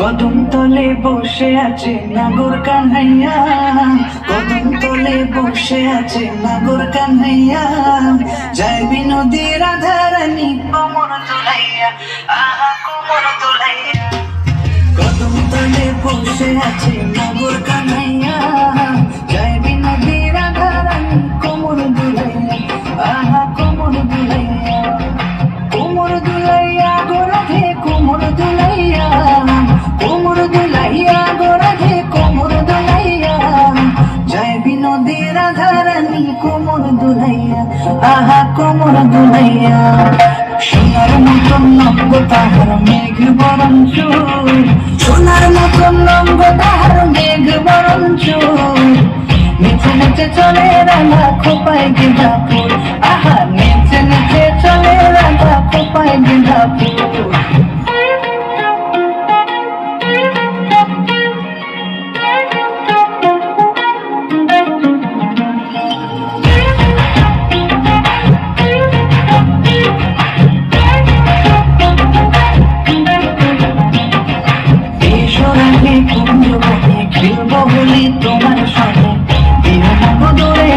কদম তলে বসে আছে নাগর কানহাইয়া। কদম তলে বসে আছে নাগর কানহাইয়া। জয় বিনোদী রাধারানী কোমর তোলাইয়া। আহা, কোমর তোলাইয়া। কদম তলে বসে আছে নাগর কান্হাইয়া। আহা কোমর দুলাইয়া, সোনার মতন নঙ্গ তাহার মেঘ বরণ সোনার মতন নঙ্গ তাহার মেঘ বরণ নেচে নিচে চলে রাঙা খোপায় গেঁদা ফুল। আহা, নেচে নেচে চলে রাঙা খোপায় গেঁদা ফুল। বলি তোমার সঙ্গে বিহনব দূরে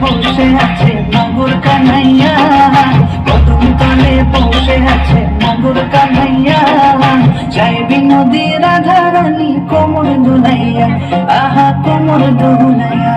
বসে আছে নাগর কানাইয়া। কদম তলে আছে কোমর দুলাইয়া। আহা কোমর দুলাইয়া।